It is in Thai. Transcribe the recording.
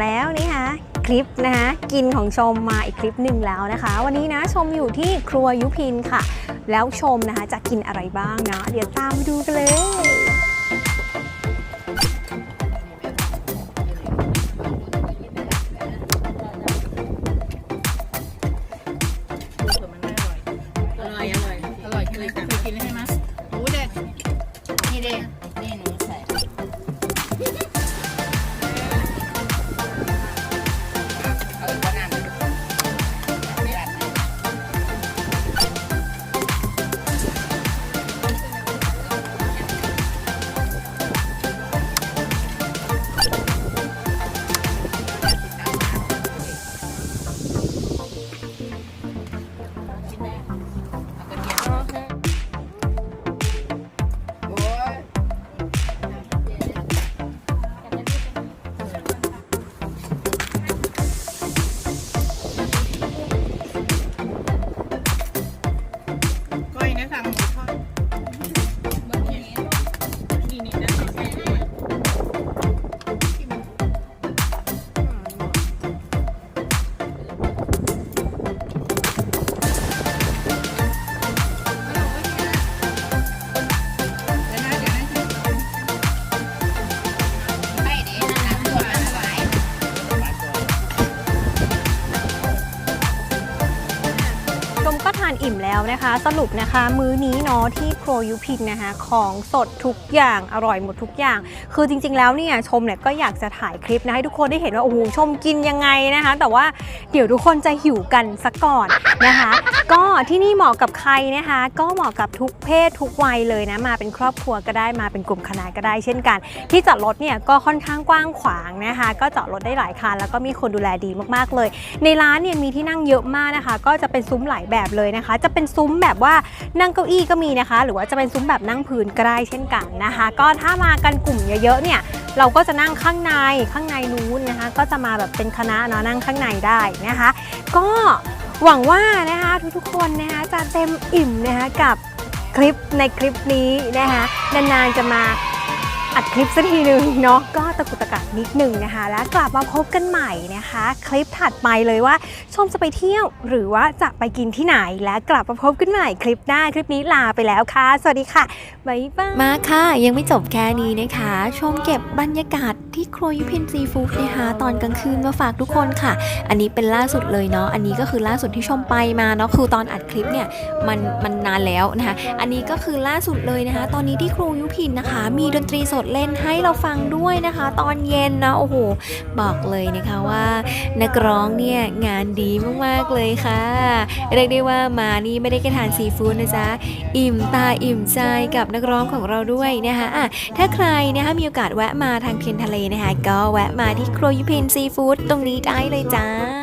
แล้วนี่ค่ะคลิปนะคะกินของชมมาอีกคลิปหนึ่งแล้วนะคะ วันนี้นะชมอยู่ที่ครัวยุพินค่ะ แล้วชมนะคะจะกินอะไรบ้างนะเดี๋ยวตามไปดูกันเลยอร่อยอร่อยอร่อยเคยเคยกินแล้วใช่ไหมหมูเด็ดนี่เด้นี่านอิ่มแล้วนะคะ สรุปนะคะมื้อนี้เนาะที่โครยุพินนะคะของสดทุกอย่างอร่อยหมดทุกอย่าง คือจริง ๆ แล้วเนี่ยชมเนี่ยก็อยากจะถ่ายคลิปนะให้ทุกคนได้เห็นว่าโอ้โหชมกินยังไงนะคะ แต่ว่าเดี๋ยวทุกคนจะหิวกันสักก่อน นะคะ ก็ที่นี่เหมาะกับใครนะคะ ก็เหมาะกับทุกเพศทุกวัยเลยนะมาเป็นครอบครัวก็ได้มาเป็นกลุ่มคณะก็ได้เช่นกัน ที่จอดรถเนี่ยก็ค่อนข้างกว้างขวางนะคะ ก็จอดรถได้หลายคันแล้วก็มีคนดูแลดีมากๆเลย ในร้านเนี่ยมีที่นั่งเยอะมากนะคะ ก็จะเป็นซุ้มหลายแบบเลยนะคะ จะเป็นซุ้มแบบว่านั่งเก้าอี้ก็มีนะคะ หรือว่าจะเป็นซุ้มแบบนั่งพื้นก็ได้เช่นกันนะคะ ก็ถ้ามากันกลุ่มเยอะๆเนี่ยเราก็จะนั่งข้างในข้างในนู้นนะคะ ก็จะมาแบบเป็นคณะเนาะนั่งข้างในได้นะคะ ก็ หวังว่านะคะทุกๆคนนะคะจะเต็มอิ่มนะคะกับคลิปในคลิปนี้นะคะนานๆจะมา คลิปสักทีหนึ่งเนาะก็ตะกุตะกักนิดหนึ่งนะคะ แล้วกลับมาพบกันใหม่นะคะ คลิปถัดไปเลยว่าชมจะไปเที่ยวหรือว่าจะไปกินที่ไหนและกลับมาพบกันใหม่คลิปหน้าคลิปนี้ลาไปแล้วค่ะ สวัสดีค่ะบ๊ายบายมาค่ะยังไม่จบแค่นี้นะคะ ชมเก็บบรรยากาศที่ครัวยุพินซีฟู้ดนะคะตอนกลางคืนมาฝากทุกคนค่ะ อันนี้เป็นล่าสุดเลยเนาะอันนี้ก็คือล่าสุดที่ชมไปมาเนาะคือตอนอัดคลิปเนี่ยมันมันนานแล้วนะคะ อันนี้ก็คือล่าสุดเลยนะคะ ตอนนี้ที่ครูยุพินนะคะ มีดนตรีสดเล่นให้เราฟังด้วยนะคะ ตอนเย็นนะโอ้โหบอกเลยนะคะว่านักร้องเนี่ยงานดีมากๆเลยค่ะ เรียกได้ว่ามานี่ไม่ได้แค่ทานซีฟู้ดนะจ๊ะอิ่มตาอิ่มใจกับนักร้องของเราด้วยนะคะอะถ้าใครนะคะมีโอกาสแวะมาทางเทียนทะเลนะคะก็แวะมาที่ครัวยุพินซีฟู้ดตรงนี้ได้เลยจ้า